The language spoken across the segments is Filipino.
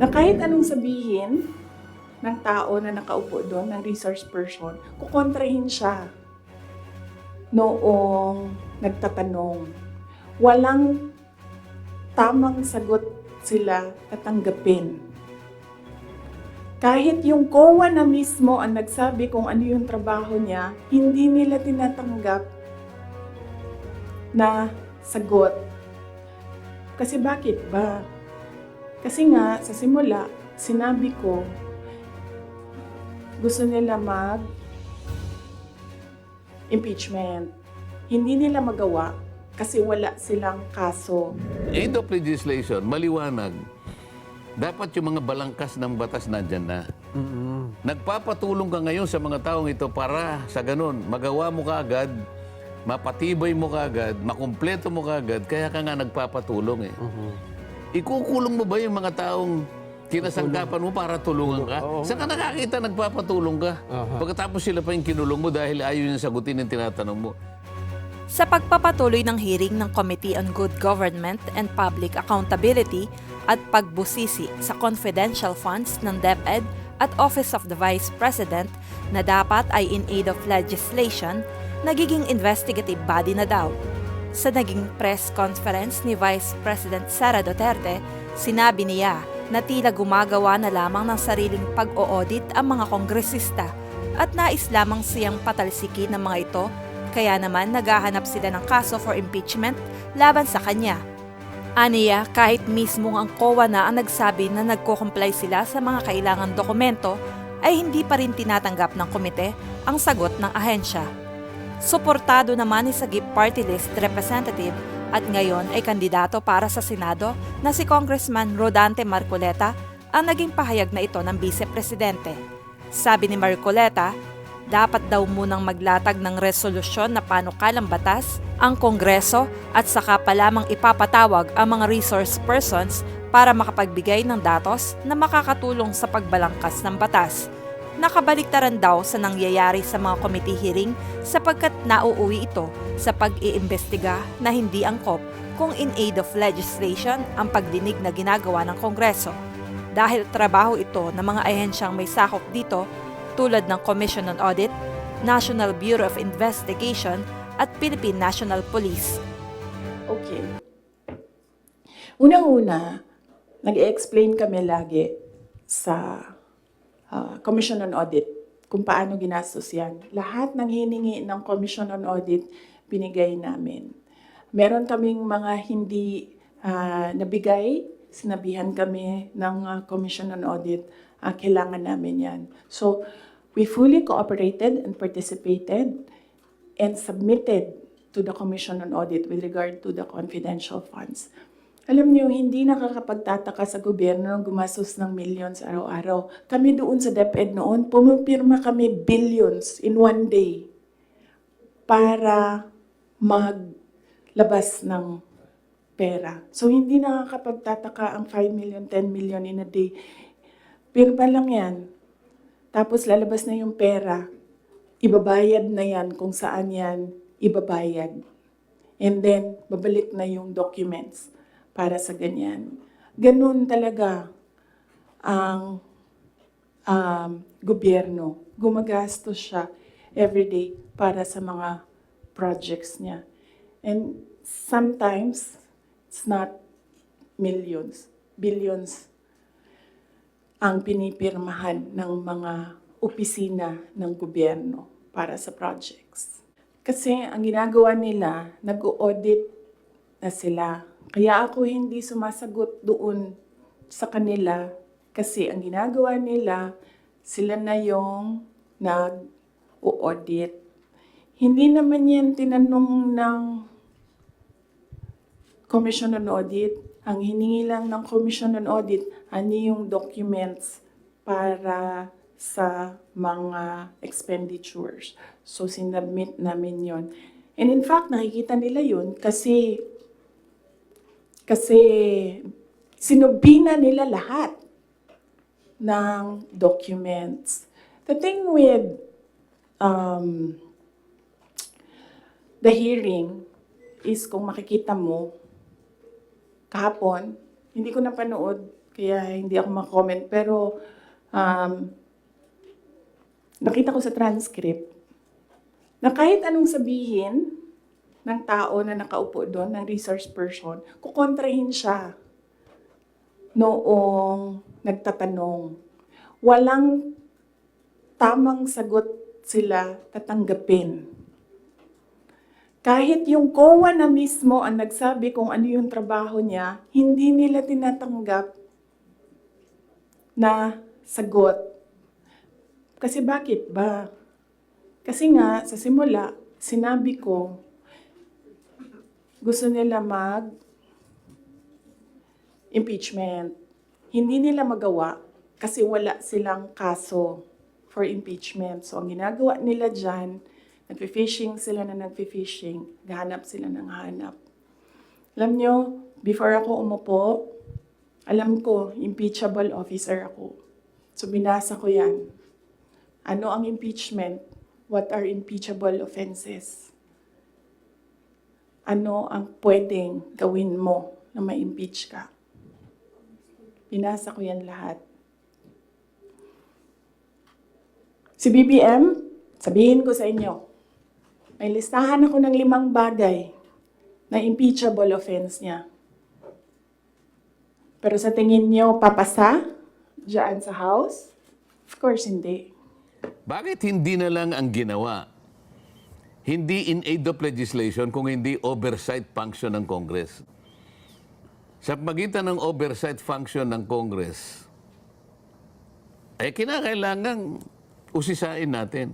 na kahit anong sabihin ng tao na nakaupo doon, ng resource person, kukontrahin siya noong nagtatanong. Walang tamang sagot sila tatanggapin. Kahit yung COA na mismo ang nagsabi kung ano yung trabaho niya, hindi nila tinatanggap na sagot. Kasi bakit ba? Kasi nga, sa simula, sinabi ko, gusto nila mag impeachment. Hindi nila magawa kasi wala silang kaso. Aid of legislation, maliwanag. Dapat yung mga balangkas ng batas nandyan na. Nagpapatulong ka ngayon sa mga taong ito para sa ganun, magawa mo kaagad, mapatibay mo kaagad, makumpleto mo kaagad, kaya ka nga nagpapatulong eh. Ikukulong mo ba yung mga taong kinasangkapan mo para tulungan ka? Saan ka nakakita nagpapatulong ka? Pagkatapos sila pa yung kinulong mo dahil ayaw niya sagutin yung tinatanong mo. Sa pagpapatuloy ng hearing ng Committee on Good Government and Public Accountability at pagbusisi sa confidential funds ng DepEd at Office of the Vice President na dapat ay in aid of legislation, nagiging investigative body na daw. Sa naging press conference ni Vice President Sara Duterte, sinabi niya na tila gumagawa na lamang ng sariling pag-o-audit ang mga kongresista at nais lamang siyang patalsikin ng mga ito kaya naman naghahanap sila ng kaso for impeachment laban sa kanya. Aniya, kahit mismo ang COA na ang nagsabi na nagko-comply sila sa mga kailangang dokumento, ay hindi pa rin tinatanggap ng komite ang sagot ng ahensya. Suportado naman ni Sagip Party List Representative at ngayon ay kandidato para sa Senado na si Congressman Rodante Marcoleta ang naging pahayag na ito ng Vice Presidente. Sabi ni Marcoleta, dapat daw munang maglatag ng resolusyon na panukalang batas ang Kongreso at saka pa lamang ipapatawag ang mga resource persons para makapagbigay ng datos na makakatulong sa pagbalangkas ng batas. Nakabaliktaran daw sa nangyayari sa mga committee hearing sapagkat nauuwi ito sa pag-iimbestiga na hindi angkop kung in aid of legislation ang pagdinig na ginagawa ng Kongreso. Dahil trabaho ito ng mga ahensyang may sakop dito tulad ng Commission on Audit, National Bureau of Investigation at Philippine National Police. Okay. Unang-una, nag-explain kami lagi sa ah, Commission on Audit kung paano ginastos yan. Lahat ng hiningi ng Commission on Audit, binigay namin. Meron kaming mga hindi ah, nabigay, sinabihan kami ng ah, Commission on Audit, ah, kailangan namin yan. So, we fully cooperated and participated and submitted to the Commission on Audit with regard to the confidential funds. Alam niyo, hindi nakakapagtataka sa gobyerno ng gumastos ng millions araw-araw. Kami doon sa DepEd noon, pumipirma kami billions in one day para maglabas ng pera. So, hindi nakakapagtataka ang 5 million, 10 million in a day. Pirma lang yan. Tapos lalabas na yung pera. Ibabayad na yan kung saan yan ibabayad. And then, babalik na yung documents para sa ganyan. Ganun talaga ang um, gobyerno. Gumagastos siya everyday para sa mga projects niya. And sometimes, it's not millions, billions ang pinipirmahan ng mga opisina ng gobyerno para sa projects. Kasi ang ginagawa nila, nag-audit na sila. Kaya ako hindi sumasagot doon sa kanila kasi ang ginagawa nila, sila na yung nag-audit. Hindi naman yan tinanong ng Commission on Audit. Ang hiningi lang ng Commission on Audit, ano yung documents para sa mga expenditures. So, sinubmit namin yon. And in fact, nakikita nila yun kasi kasi sinubina nila lahat ng documents. The thing with um, the hearing is kung makikita mo, kahapon, hindi ko napanood Kaya hindi ako mag-comment. Pero um, nakita ko sa transcript na kahit anong sabihin ng tao na nakaupo doon, ng resource person, kukontrahin siya noong nagtatanong. Walang tamang sagot sila tatanggapin. Kahit yung COA na mismo ang nagsabi kung ano yung trabaho niya, hindi nila tinatanggap na sagot. Kasi bakit ba? Kasi nga, sa simula, sinabi ko, gusto nila mag impeachment. Hindi nila magawa kasi wala silang kaso for impeachment. So, ang ginagawa nila dyan, nagfi-fishing sila na nagfi-fishing, gahanap sila ng hanap. Alam nyo, before ako umupo, alam ko, impeachable officer ako. So, binasa ko yan. Ano ang impeachment? What are impeachable offenses? Ano ang pwedeng gawin mo na ma-impeach ka? Binasa ko yan lahat. Si BBM, sabihin ko sa inyo, may listahan ako ng limang bagay na impeachable offense niya. Pero sa tingin niyo, papasa dyan sa House? Of course, hindi. Bakit hindi na lang ang ginawa? Hindi in aid of legislation kung hindi oversight function ng Congress. Sa pagitan ng oversight function ng Congress, eh kinakailangan usisain natin.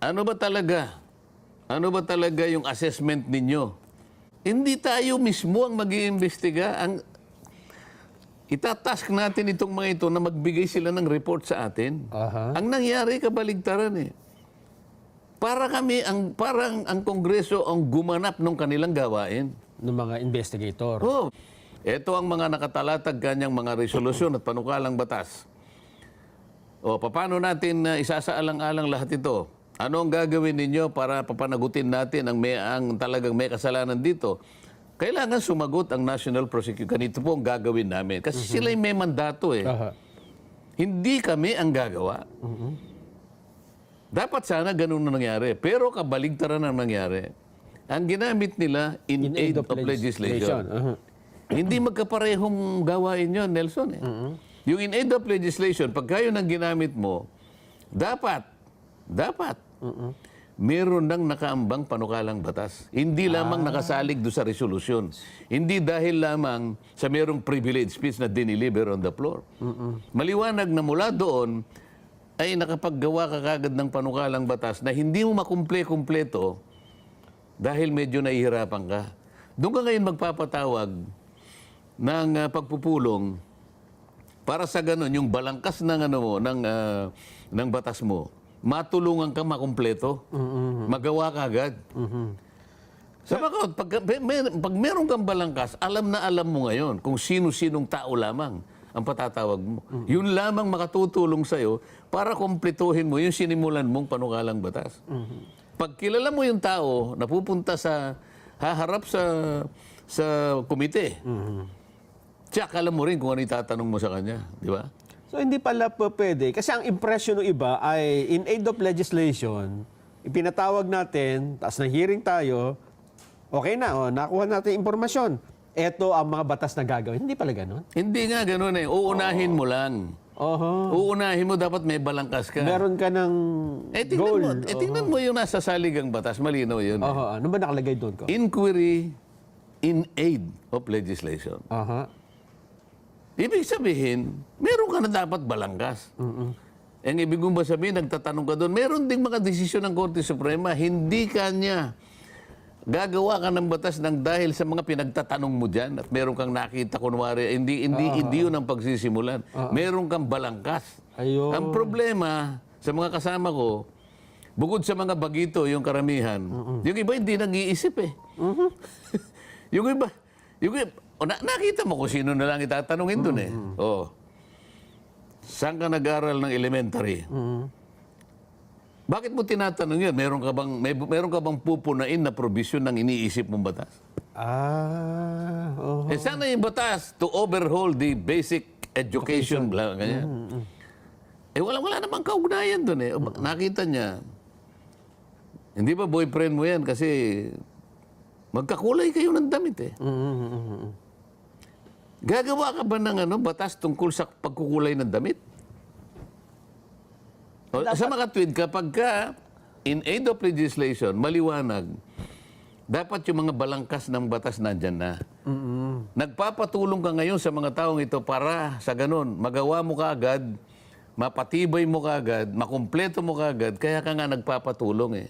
Ano ba talaga? Ano ba talaga yung assessment ninyo? Hindi tayo mismo ang mag iimbestiga Ang itatask natin itong mga ito na magbigay sila ng report sa atin. Aha. Ang nangyari kabaligtaran eh. Para kami ang parang ang kongreso ang gumanap ng kanilang gawain. ng mga investigator. Oh, ito ang mga nakatalatag kanyang mga resolusyon at panukalang batas. O, paano natin uh, isasaalang-alang lahat ito? Ano ang gagawin ninyo para papanagutin natin ang, may, ang talagang may kasalanan dito? Kailangan sumagot ang National Prosecutor. Ganito po ang gagawin namin. Kasi sila yung may mandato eh. Aha. Hindi kami ang gagawa. Dapat sana ganun na nangyari. Pero kabaligtaran ang nangyari. Ang ginamit nila in, aid, of, legislation. Aha. Hindi magkaparehong gawain yon Nelson. Eh. Yung in aid of legislation, pagka yun ang ginamit mo, dapat, dapat, meron nang nakaambang panukalang batas. Hindi lamang nakasalig do sa resolusyon. Hindi dahil lamang sa merong privilege speech na diniliver on the floor. Maliwanag na mula doon, ay nakapaggawa ka kagad ng panukalang batas na hindi mo makumple-kumpleto dahil medyo nahihirapan ka. Doon ka ngayon magpapatawag ng ah, pagpupulong para sa ganun, yung balangkas ng, ano mo, ng, ah, ng batas mo, matulungan ka makumpleto. Magawa ka agad. Sa mga, pag, may, pag meron kang balangkas, alam na alam mo ngayon kung sino-sinong tao lamang ang patatawag mo. Yun lamang makatutulong sa'yo para kumpletuhin mo yung sinimulan mong panukalang batas. Pag kilala mo yung tao na pupunta sa haharap sa sa komite, Tsak, alam mo rin kung ano itatanong mo sa kanya. Di ba? So hindi pala po pwede. Kasi ang impression ng iba ay in aid of legislation, ipinatawag natin, tapos na hearing tayo, okay na, oh, nakuha natin impormasyon. Ito ang mga batas na gagawin. Hindi pala ganun. Hindi nga ganun eh. Uunahin mo lang. Oho. Uunahin mo, dapat may balangkas ka. Meron ka ng eh, tingnan goal. mo, eh, tingnan mo yung nasa saligang batas. Malinaw yun. eh. Oho. Ano ba nakalagay doon ko? Inquiry in aid of legislation. Aha. Ibig sabihin, meron ka na dapat balangkas. Ang ibig kong ba sabihin, nagtatanong ka doon, meron ding mga desisyon ng Korte Suprema, hindi kanya gagawa ka ng batas ng dahil sa mga pinagtatanong mo dyan at meron kang nakita kunwari, hindi, hindi, hindi yun ang pagsisimulan. Meron kang balangkas. Ayun. Ang problema sa mga kasama ko, bukod sa mga bagito, yung karamihan, yung iba hindi nag-iisip eh. yung iba, yung iba, o, na- nakita mo kung sino na lang itatanungin doon eh. Oh. Saan ka nag-aral ng elementary? Bakit mo tinatanong yun? Meron ka bang, may, meron ka bang pupunain na provision ng iniisip mong batas? Ah, oh. Eh sana yung batas to overhaul the basic education, bla, ganyan. Eh wala, wala namang kaugnayan doon eh. Nakita niya, hindi ba boyfriend mo yan kasi magkakulay kayo ng damit eh. Gagawa ka ba ng ano, batas tungkol sa pagkukulay ng damit? O, sa mga tweet, kapag ka in aid of legislation, maliwanag, dapat yung mga balangkas ng batas nandyan na. Nagpapatulong ka ngayon sa mga taong ito para sa ganun, magawa mo ka agad, mapatibay mo ka agad, makumpleto mo ka agad, kaya ka nga nagpapatulong eh.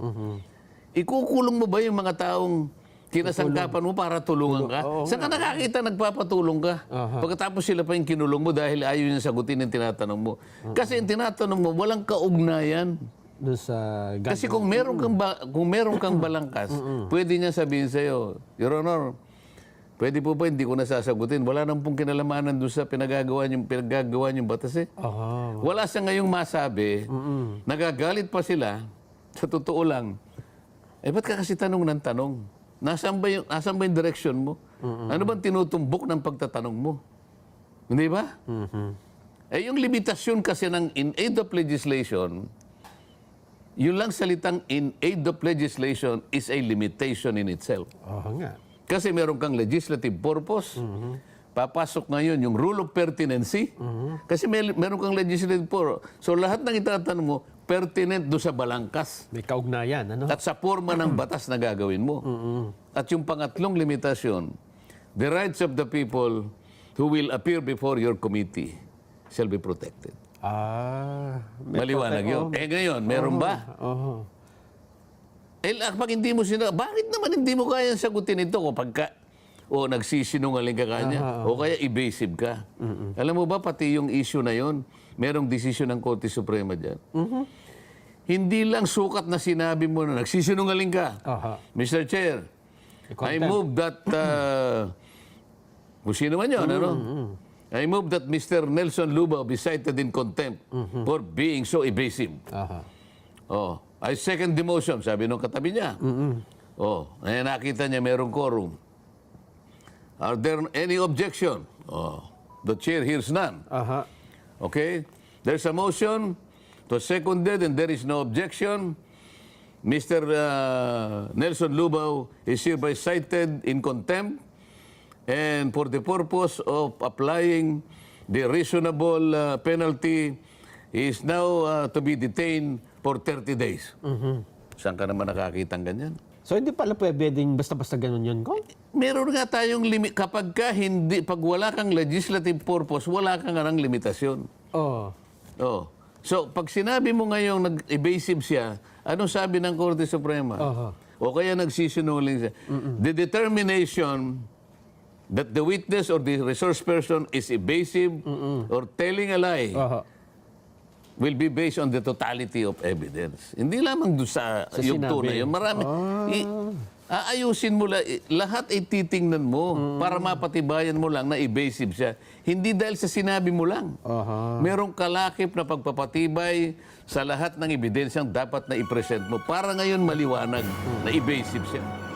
Ikukulong mo ba yung mga taong kinasangkapan mo para tulungan ka? Saan ka nakakita nagpapatulong ka? Pagkatapos sila pa yung kinulong mo dahil ayaw niya sagutin yung tinatanong mo. Kasi yung tinatanong mo, walang kaugnayan. Doon sa... Kasi kung meron kang ba- kung meron kang balangkas, pwede niya sabihin sa iyo, Your Honor, pwede po ba hindi ko nasasagutin? Wala nang pong kinalamanan doon sa pinagagawa niyo pinagagawa niyo batas eh. Aha. Wala sa ngayong masabi, nagagalit pa sila, sa totoo lang. Eh, ba't ka kasi tanong ng tanong? Nasaan ba yung, nasaan ba yung direction mo? Ano bang tinutumbok ng pagtatanong mo? Hindi ba? Eh, yung limitasyon kasi ng in aid of legislation, yun lang salitang in aid of legislation is a limitation in itself. Oo nga. Kasi meron kang legislative purpose. Papasok ngayon yung rule of pertinency. Kasi may, meron kang legislative purpose. So lahat ng itatanong mo, pertinent do sa balangkas. May kaugnayan, ano? At sa forma ng batas na gagawin mo. At yung pangatlong limitasyon, the rights of the people who will appear before your committee shall be protected. Ah, Maliwanag yun. Eh ngayon, meron ba? Oo. Eh, pag hindi mo sina, bakit naman hindi mo kaya sagutin ito kapag ka, o nagsisinungaling ka kanya, o kaya evasive ka. Alam mo ba, pati yung issue na yon, merong desisyon ng Korte Suprema dyan. Hindi lang sukat na sinabi mo na nagsisinungaling ka. Aha. Mr. Chair, I move that, uh, kung sino man yun, ano? I move that Mr. Nelson Lubao be cited in contempt for being so evasive. Aha. Oh, I second the motion, sabi nung katabi niya. Oh, eh, nakita niya merong quorum. Are there any objection? Oh, the chair hears none. Aha. Okay? There's a motion to seconded and there is no objection. Mr. uh, Nelson Lubao is hereby cited in contempt and for the purpose of applying the reasonable uh, penalty he is now uh, to be detained for 30 days. Saan ka naman nakakita ng ganyan? So hindi pala pwedeng basta-basta ganun yun, Kong? Meron nga tayong limit kapag ka hindi pag wala kang legislative purpose, wala kang nga ng limitasyon. Oo. Oh. So, pag sinabi mo ngayong nag-evasive siya, anong sabi ng Korte Suprema? Aha. O kaya nagsisinungaling siya. The determination that the witness or the resource person is evasive or telling a lie Aha. will be based on the totality of evidence. Hindi lamang doon sa, Sa yung sinabi. tunay. Yung marami. I- aayusin mo i- Lahat ay titingnan mo para mapatibayan mo lang na evasive siya. Hindi dahil sa sinabi mo lang. Aha. Merong kalakip na pagpapatibay sa lahat ng ebidensyang dapat na i-present mo para ngayon maliwanag na evasive siya.